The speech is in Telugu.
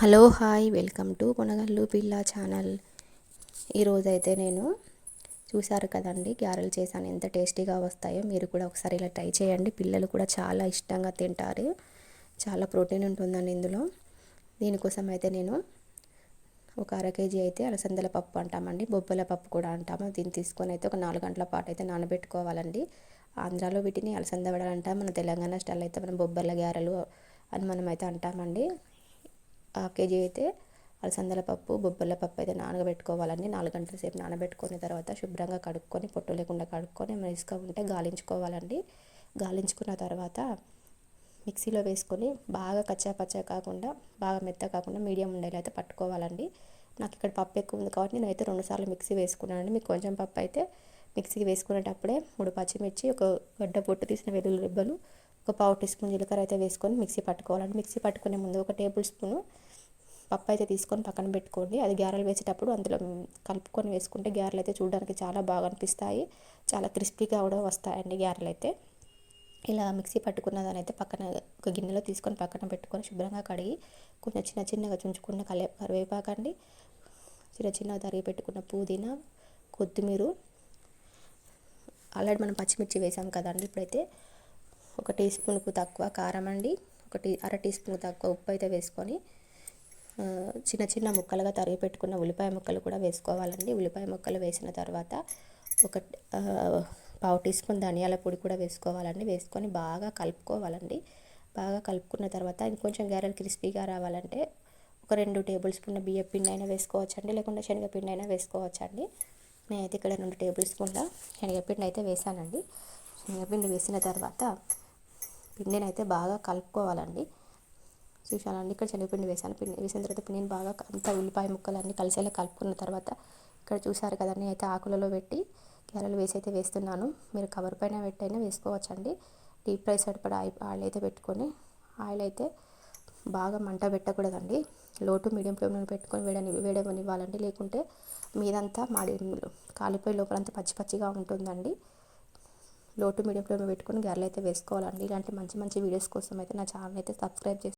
Hello hi welcome to Konagallu పిల్ల ఛానల్. ఈరోజైతే నేను చూశారు కదండి గ్యారెలు చేశాను. ఎంత టేస్టీగా వస్తాయో మీరు కూడా ఒకసారి ఇలా ట్రై చేయండి. పిల్లలు కూడా చాలా ఇష్టంగా తింటారు. చాలా ప్రోటీన్ ఉంటుందండి ఇందులో. దీనికోసం అయితే నేను ఒక అర కేజీ అయితే అలసందల పప్పు అంటామండి. బొబ్బల పప్పు కూడా అంటాము. దీన్ని తీసుకొని అయితే ఒక నాలుగు గంటల పాటు అయితే నానబెట్టుకోవాలండి. ఆంధ్రాలో వీటిని అలసంద వడలు అంటాం. మన తెలంగాణ స్టైల్ అయితే మనం బొబ్బల గ్యారెలు అని మనం అయితే అంటామండి. హాఫ్ కేజీ అయితే అలసందల పప్పు బొబ్బల పప్పు అయితే నానబెట్టుకోవాలండి. నాలుగు గంటల సేపు నానబెట్టుకున్న తర్వాత శుభ్రంగా కడుక్కొని పొట్టు లేకుండా కడుక్కొని ఇసుక ఉంటే గాలించుకోవాలండి. గాలించుకున్న తర్వాత మిక్సీలో వేసుకొని బాగా కచ్చా పచ్చా కాకుండా బాగా మెత్త కాకుండా మీడియం ఉండేలా అయితే పట్టుకోవాలండి. నాకు ఇక్కడ పప్పు ఎక్కువ ఉంది కాబట్టి నేనైతే రెండుసార్లు మిక్సీ వేసుకున్నానండి. మీకు కొంచెం పప్పు అయితే మిక్సీకి వేసుకునేటప్పుడే మూడు పచ్చిమిర్చి ఒక గడ్డ పొట్టు తీసిన వెల్లుల్లి రిబ్బలు ఒక పావు టీ స్పూన్ జీలకర్ర అయితే వేసుకొని మిక్సీ పట్టుకోవాలండి. మిక్సీ పట్టుకునే ముందు ఒక టేబుల్ స్పూన్ పప్పు అయితే తీసుకొని పక్కన పెట్టుకోండి. అది గారెలు వేసేటప్పుడు అందులో కలుపుకొని వేసుకుంటే గారెలు అయితే చూడడానికి చాలా బాగా అనిపిస్తాయి. చాలా క్రిస్పీగా కూడా వస్తాయండి గారెలు అయితే. ఇలా మిక్సీ పట్టుకున్న దాని అయితే పక్కన ఒక గిన్నెలో తీసుకొని పక్కన పెట్టుకొని శుభ్రంగా కడిగి కొంచెం చిన్న చిన్నగా చుంచుకున్న కలే కరివేపాకండి చిన్న చిన్నగా తరిగి పెట్టుకున్న పుదీనా కొత్తిమీర ఆల్రెడీ మనం పచ్చిమిర్చి వేసాం కదండి ఇప్పుడైతే ఒక టీ స్పూన్కు తక్కువ కారం అండి ఒక టీ అర టీ స్పూన్ తక్కువ ఉప్పు అయితే వేసుకొని చిన్న చిన్న ముక్కలుగా తరిగి పెట్టుకున్న ఉల్లిపాయ ముక్కలు కూడా వేసుకోవాలండి. ఉల్లిపాయ ముక్కలు వేసిన తర్వాత ఒక పావు టీ స్పూన్ ధనియాల పొడి కూడా వేసుకోవాలండి. వేసుకొని బాగా కలుపుకోవాలండి. బాగా కలుపుకున్న తర్వాత ఇంకొంచెం గారెలు క్రిస్పీగా రావాలంటే ఒక రెండు టేబుల్ స్పూన్ల బియ్య పిండి అయినా వేసుకోవచ్చండి లేకుంటే శనగపిండి అయినా వేసుకోవచ్చండి. నేనైతే ఇక్కడ రెండు టేబుల్ స్పూన్ల శనగపిండి అయితే వేసానండి. శనగపిండి వేసిన తర్వాత పిండిని అయితే బాగా కలుపుకోవాలండి. చూసానండి ఇక్కడ శనగపిండి వేసాను. పిండి వేసిన తర్వాత పిండిని బాగా అంతా ఉల్లిపాయ ముక్కలు అన్నీ కలిసేలా కలుపుకున్న తర్వాత ఇక్కడ చూసారు కదండి? అయితే ఆకులలో పెట్టి క్యారెలు వేసి అయితే వేస్తున్నాను. మీరు కవర్ పైన పెట్టైనా వేసుకోవచ్చండి. డీప్ ఫ్రై సరిపడా ఆయిల్ అయితే పెట్టుకొని ఆయిల్ అయితే బాగా మంట పెట్టకూడదండి. లో టు మీడియం ఫ్లేమ్లో పెట్టుకొని వేడని వేడనివ్వాలండి లేకుంటే మీదంతా మాడి కాలిపోయి లోపలంతా పచ్చి పచ్చిగా ఉంటుందండి. లో టు మీడియం ఫ్లేమ్లో పెట్టుకొని గారెలు అయితే వేసుకోవాలండి. ఇలాంటి మంచి మంచి వీడియోస్ కోసం అయితే నా ఛానల్ అయితే సబ్స్క్రైబ్ చేసి